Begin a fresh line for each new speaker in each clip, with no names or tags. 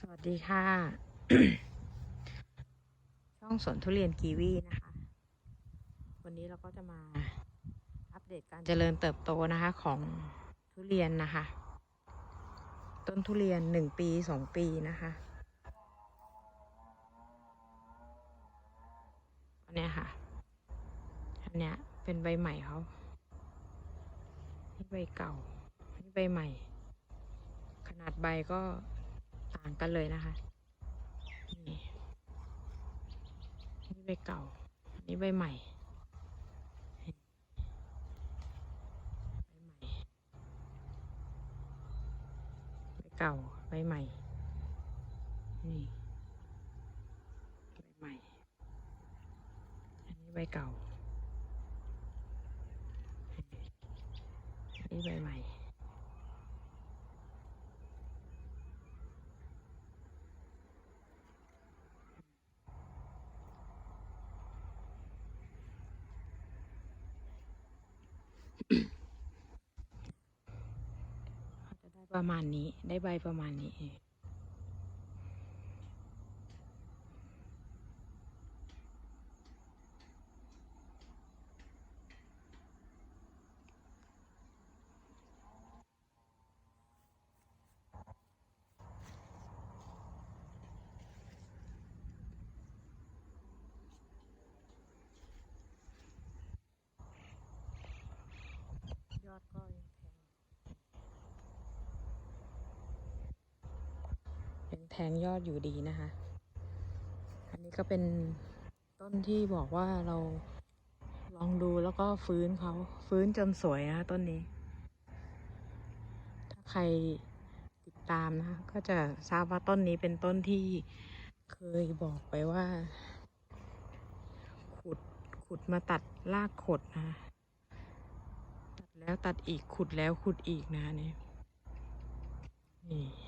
สวัสดีค่ะ ช่องสวนทุเรียนกีวีนะคะ วันนี้เราก็จะมาอัปเดตการเจริญเติบโตนะคะของทุเรียนนะคะ ต้นทุเรียนหนึ่งปีสองปีนะคะอันเนี้ยค่ะ อันเนี้ยเป็นใบใหม่เขานี่ใบเก่านี่ใบใหม่ ขนาดใบก็างกันเลยนะคะ นี่นี่ใบเก่า อันนี้ใบใหม่ใบใหม่ใบเก่าใบใหม่ นี่ใบใหม่ อันนี้ใบเก่า อันนี้ใบใหม่ เขาจะได้ ประมาณนี้ได้ใบประมาณนี้เองยอดก็ยังแทงยังแทงยอดอยู่ดีนะคะ อันนี้ก็เป็นต้นที่บอกว่าเราลองดูแล้วก็ฟื้นเขาฟื้นจนสวยนะต้นนี้ ถ้าใครติดตามนะคะก็จะทราบว่าต้นนี้เป็นต้นที่เคยบอกไปว่า ขุดขุดมาตัดรากขดนะคะตัดแล้วตัดอีกขุดแล้วขุดอีกนะเนี่ยนี่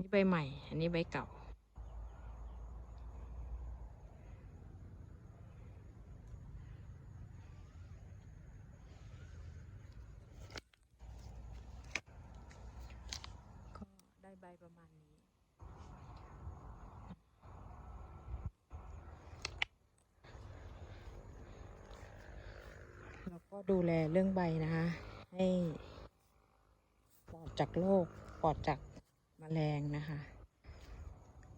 นี่ใบใหม่ อันนี้ใบเก่า ก็ได้ใบประมาณนี้ แล้วก็ดูแลเรื่องใบนะคะ ให้ปลอดจากโรคปลอดจาก แมลงนะคะ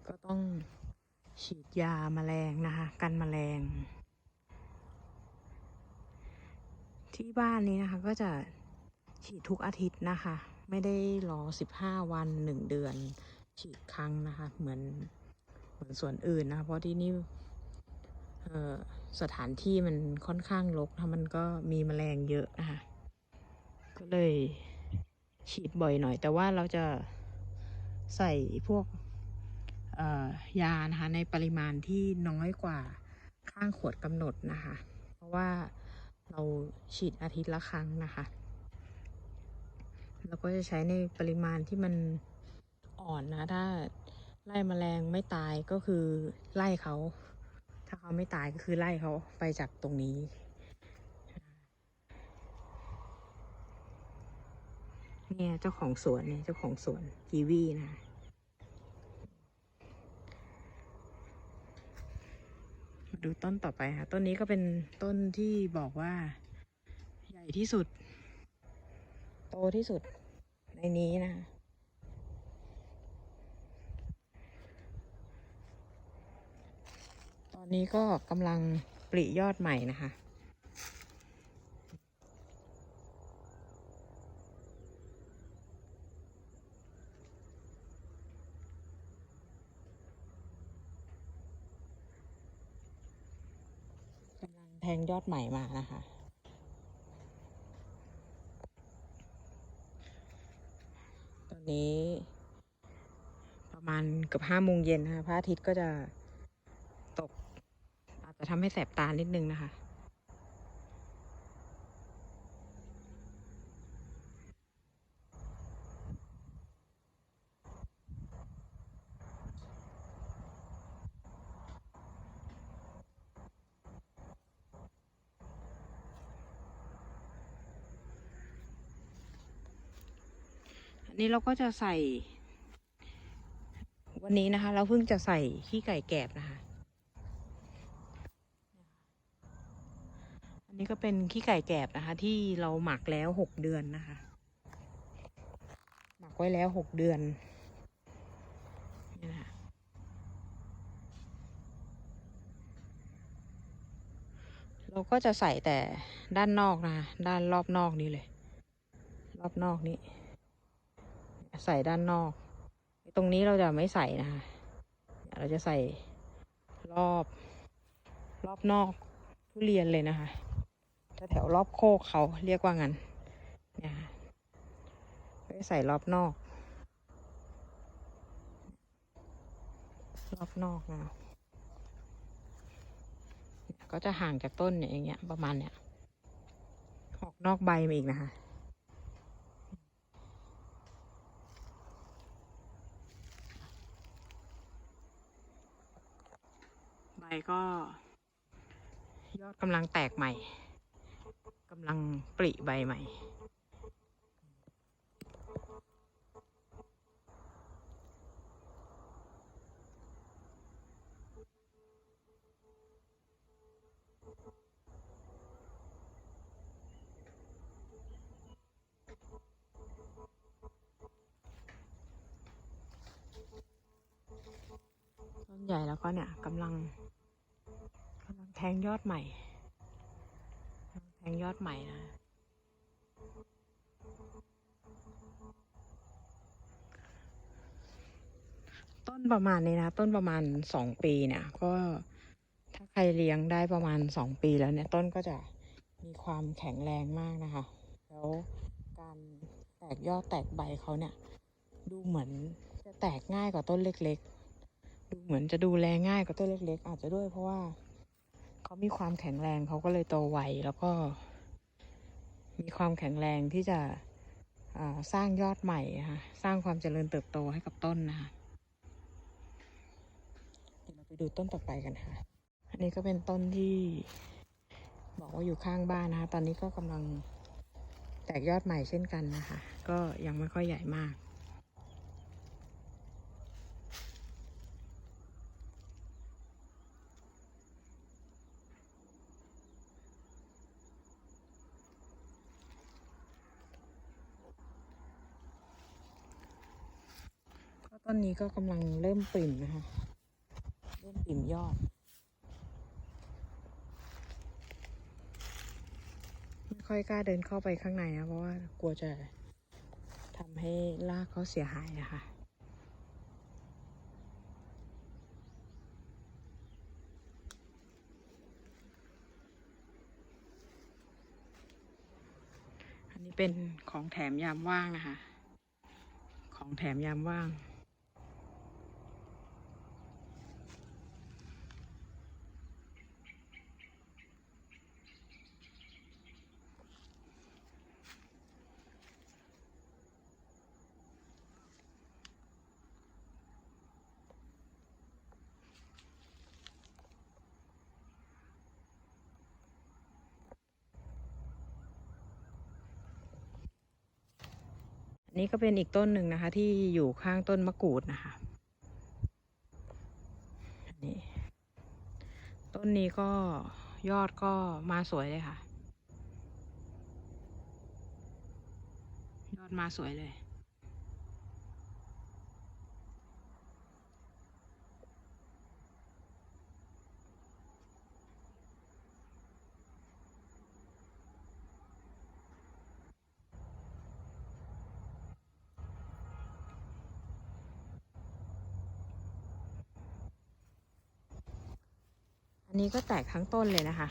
ก็ต้องฉีดยาแมลงนะคะ กันแมลง ที่บ้านนี้นะคะก็จะฉีดทุกอาทิตย์นะคะ ไม่ได้รอสิบห้าวันหนึ่งเดือน ฉีดครั้งนะคะ เหมือนเหมือนส่วนอื่นนะคะเพราะที่นี่สถานที่มันค่อนข้างรกนะมันก็มีแมลงเยอะนะคะ ก็เลยฉีดบ่อยหน่อย แต่ว่าเราจะ ใส่พวกยานะคะในปริมาณที่น้อยกว่าข้างขวดกำหนดนะคะ เพราะว่าเราฉีดอาทิตย์ละครั้งนะคะเราก็จะใช้ในปริมาณที่มันอ่อนนะถ้าไล่แมลงไม่ตายก็คือไล่เขา ถ้าเขาไม่ตายก็คือไล่เขาไปจากตรงนี้ เนี่ยเจ้าของสวนเนี่ยเจ้าของสวนกีวีนะดูต้นต่อไปค่ะ ต้นนี้ก็เป็นต้นที่บอกว่า ใหญ่ที่สุด โตที่สุดในนี้นะคะตอนนี้ก็กำลังปริยอดใหม่นะคะ แทงยอดใหม่มานะคะ ตอนนี้ ประมาณเกือบห้าโมงเย็นนะคะพระอาทิตย์ก็จะตก อาจจะทำให้แสบตานิดนึงนะคะ อันนี้เราก็จะใส่ วันนี้นะคะ เราเพิ่งจะใส่ขี้ไก่แกบนะคะ อันนี้ก็เป็นขี้ไก่แกบนะคะ ที่เราหมักแล้วหกเดือนนะคะ หมักไว้แล้วหกเดือนนี่นะคะเราก็จะใส่แต่ด้านนอกนะคะด้านรอบนอกนี้เลย รอบนอกนี้ ใส่ด้านนอก ตรงนี้เราจะไม่ใส่นะคะ เราจะใส่รอบ รอบนอกทุเรียนเลยนะคะแถวรอบโคกเขาเรียกว่างั้นเนี่ยค่ะก็จะใส่รอบนอก รอบนอกนะก็จะห่างจากต้นเนี่ยอย่างเงี้ยประมาณเนี้ยออกนอกใบมาอีกนะคะ ก็ ยอดกำลังแตกใหม่กำลังปริใบใหม่ ต้นใหญ่แล้วก็เนี่ยกำลัง ทงยอดใหม่ แทงยอดใหม่นะ ต้นประมาณนี้นะ ต้นประมาณสองปีเนี่ย ก็ถ้าใครเลี้ยงได้ประมาณสองปีแล้วเนี่ย ต้นก็จะมีความแข็งแรงมากนะคะ แล้วการแตกยอดแตกใบเขาเนี่ย ดูเหมือนจะแตกง่ายกว่าต้นเล็ก ๆ ดูเหมือนจะดูแลง่ายกว่าต้นเล็ก ๆ อาจจะด้วยเพราะว่า เขามีความแข็งแรงเขาก็เลยโตไวแล้วก็ มีความแข็งแรงที่จะสร้างยอดใหม่นะคะสร้างความเจริญเติบโตให้กับต้นนะคะเดี๋ยวเราไปดูต้นต่อไปกันค่ะ อันนี้ก็เป็นต้นที่บอกว่าอยู่ข้างบ้านนะคะ ตอนนี้ก็กำลังแตกยอดใหม่เช่นกันนะคะ ก็ยังไม่ค่อยใหญ่มาก ต้นนี้ก็กำลังเริ่มปริ่มนะคะ เริ่มปริ่มยอด ไม่ค่อยกล้าเดินเข้าไปข้างในนะเพราะว่ากลัวจะทำให้รากเขาเสียหายนะคะอันนี้เป็นของแถมยามว่างนะคะ ของแถมยามว่าง นี้ก็เป็นอีกต้นหนึ่งนะคะ ที่อยู่ข้างต้นมะกรูดนะคะนี่ต้นนี้ก็ยอดก็มาสวยเลยค่ะ ยอดมาสวยเลย อันนี้ก็แตกทั้งต้นเลยนะคะ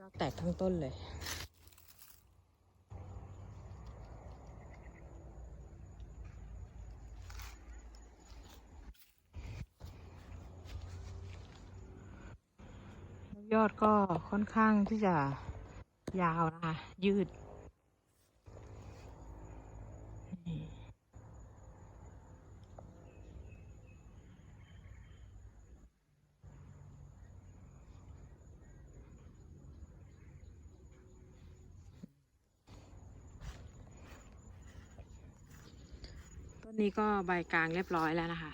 ยอดแตกทั้งต้นเลยยอดก็ค่อนข้างที่จะยาวนะคะ ยืด นี่ นนี้ก็ใบกลางเรียบร้อยแล้วนะคะ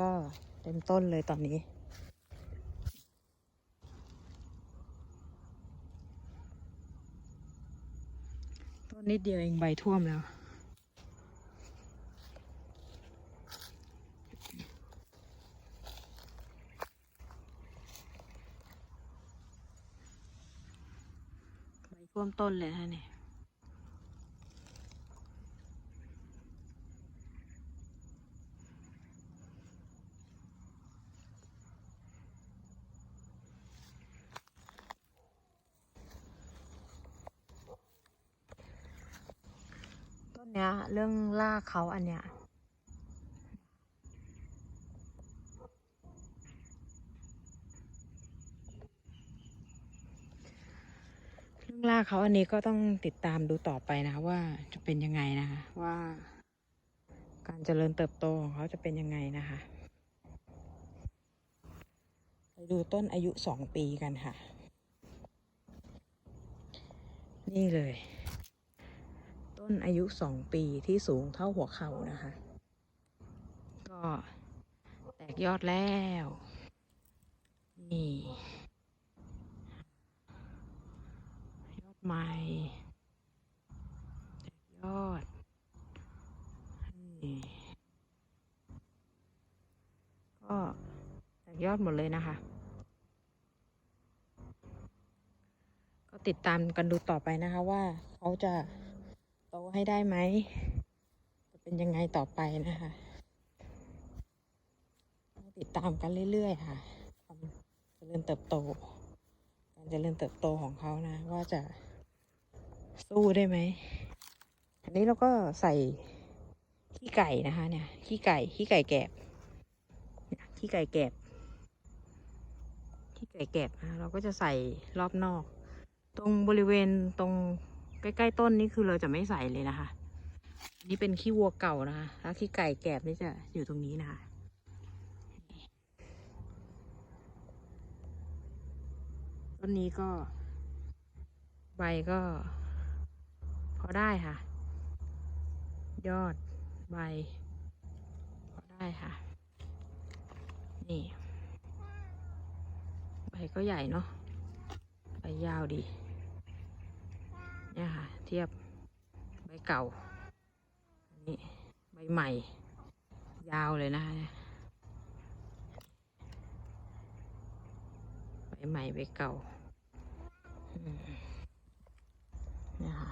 ก็เต็มต้นเลยตอนนี้ ต้นนิดเดียวเองใบท่วมแล้ว ใบท่วมต้นเลยนะเนี่ย เนี้ย เรื่องล่าเขาอันเนี้ยเรื่องล่าเขาอันนี้ก็ต้องติดตามดูต่อไปนะว่าจะเป็นยังไงนะคะว่าการเจริญเติบโตของเขาจะเป็นยังไงนะคะไปดูต้นอายุสองปีกันค่ะ นี่เลย ต้นอายุสองปีที่สูงเท่าหัวเข่านะคะ ก็แตกยอดแล้ว นี่ ยอดใหม่ แตกยอด นี่ ก็แตกยอดหมดเลยนะคะ ก็ติดตามกันดูต่อไปนะคะว่าเขาจะ โตให้ได้ไหมจะเป็นยังไงต่อไปนะคะต้องติดตามกันเรื่อยๆค่ะความเจริญเติบโต การเจริญเติบโตของเขานะ ว่าจะสู้ได้ไหมอันนี้เราก็ใส่ขี้ไก่นะคะเนี่ยขี้ไก่ขี้ไก่แก่ขี้ไก่แกบขี้ไก่แกบนะเราก็จะใส่รอบนอก ตรงบริเวณตรง ใกล้ๆต้นนี่คือเราจะไม่ใส่เลยนะคะนนี้เป็นขี้วัวเก่านะคะแล้วขี้ไก่แกบนี่จะอยู่ตรงนี้นะคะต้นนี้ก็ ใบก็ พอได้ค่ะ ยอดใบ พอได้ค่ะ นี่ ใบก็ใหญ่เนาะใบยาวดี เนี่ยค่ะ เทียบใบเก่า อันนี้ใบใหม่ ยาวเลยนะคะใบใหม่ใบเก่าเนี่ยค่ะ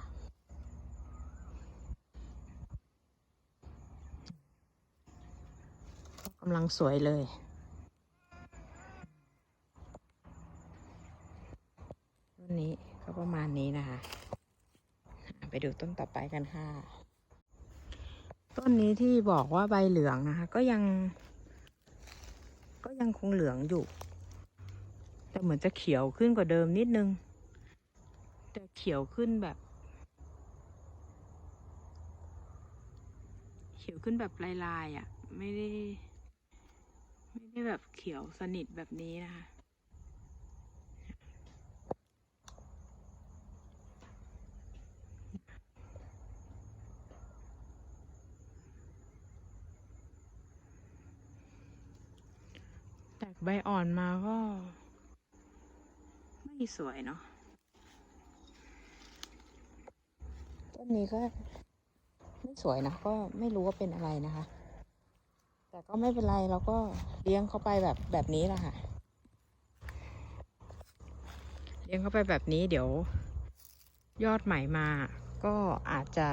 กำลังสวยเลย ต้นนี้ก็ประมาณนี้นะคะอะไปดูต้นต่อไป กันค่ะ ต้นนี้ที่บอกว่าใบเหลืองนะคะ ก็ยัง ก็ยังคงเหลืองอยู่ แต่เหมือนจะเขียวขึ้นกว่าเดิมนิดนึง แต่เขียวขึ้นแบบ เขียวขึ้นแบบลายๆอะ ไม่ได้ ไม่ได้แบบเขียวสนิทแบบนี้นะคะ ใบอ่อนมาก็ ไม่สวยเนาะต้นนี้ก็ไม่สวยนะ ก็ไม่รู้ว่าเป็นอะไรนะคะ แต่ก็ไม่เป็นไรเราก็เลี้ยงเข้าไปแบบแบบนี้แหละค่ะ เลี้ยงเข้าไปแบบนี้เดี๋ยว ยอดใหม่มาก็อาจจะ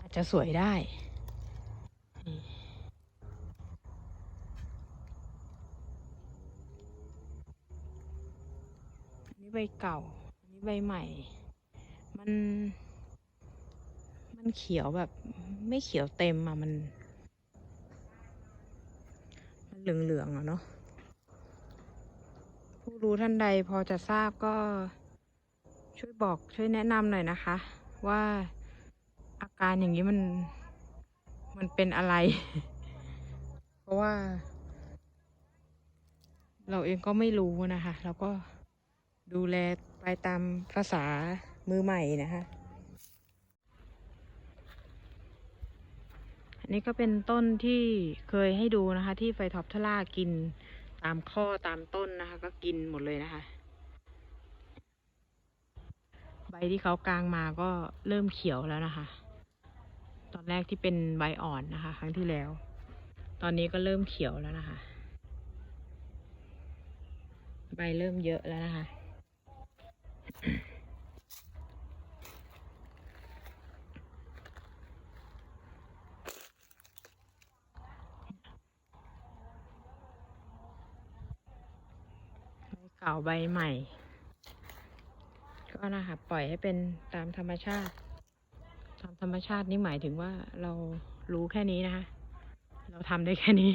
อาจจะสวยได้นี่ อันนี้ ใบเก่า อันนี้ใบใหม่ มัน มันเขียวแบบ ไม่เขียวเต็มอะมัน มันเหลืองๆอะเนาะ ผู้รู้ท่านใดพอจะทราบก็ช่วยบอกช่วยแนะนำหน่อยนะคะ ว่าอาการอย่างนี้มันมันเป็นอะไร เพราะว่า เราเองก็ไม่รู้นะคะเราก็ ดูแลไปตามภาษามือใหม่นะคะ อันนี้ก็เป็นต้นที่เคยให้ดูนะคะ ที่ไฟท็อปทล่ากินตามข้อตามต้นนะคะ ก็กินหมดเลยนะคะ ใบที่เขากลางมาก็เริ่มเขียวแล้วนะคะ ตอนแรกที่เป็นใบอ่อนนะคะ ครั้งที่แล้ว ตอนนี้ก็เริ่มเขียวแล้วนะคะ ใบเริ่มเยอะแล้วนะคะ เก่าใบใหม่ ก็นะคะปล่อยให้เป็นตามธรรมชาติ ตามธรรมชาตินี่หมายถึงว่าเรารู้แค่นี้นะคะ เราทำได้แค่นี้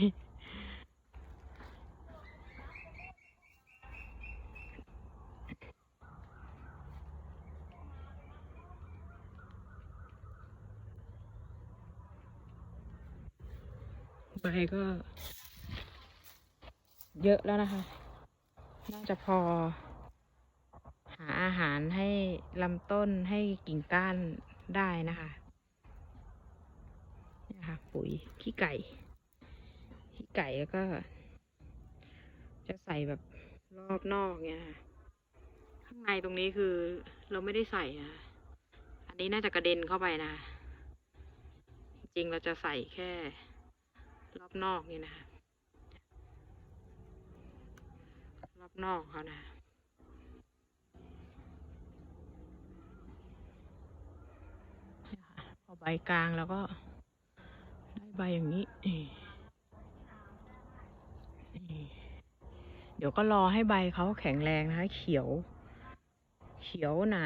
ใบก็ เยอะแล้วนะคะ น่าจะพอ หาอาหารให้ลำต้นให้กิ่งก้านได้นะคะนี่ค่ะปุ๋ยขี้ไก่ ขี้ไก่แล้วก็ จะใส่แบบรอบนอกเนี่ยค่ะข้างในตรงนี้คือเราไม่ได้ใส่นะอันนี้น่าจะกระเด็นเข้าไปนะ จริงเราจะใส่แค่ รอบนอกนี่นะคะรอบนอกเขานะเนี่ยค่ะพอใบกลางแล้วก็ได้ใบอย่างนี้นี่เดี๋ยวก็รอให้ใบเขาแข็งแรงนะคะ เขียว เขียวหนา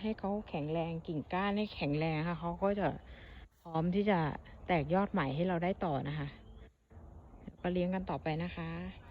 ให้เขาแข็งแรงกิ่งก้านให้แข็งแรงค่ะเขาก็จะพร้อมที่จะแตกยอดใหม่ให้เราได้ต่อนะคะ เลี้ยงกันต่อไปนะคะ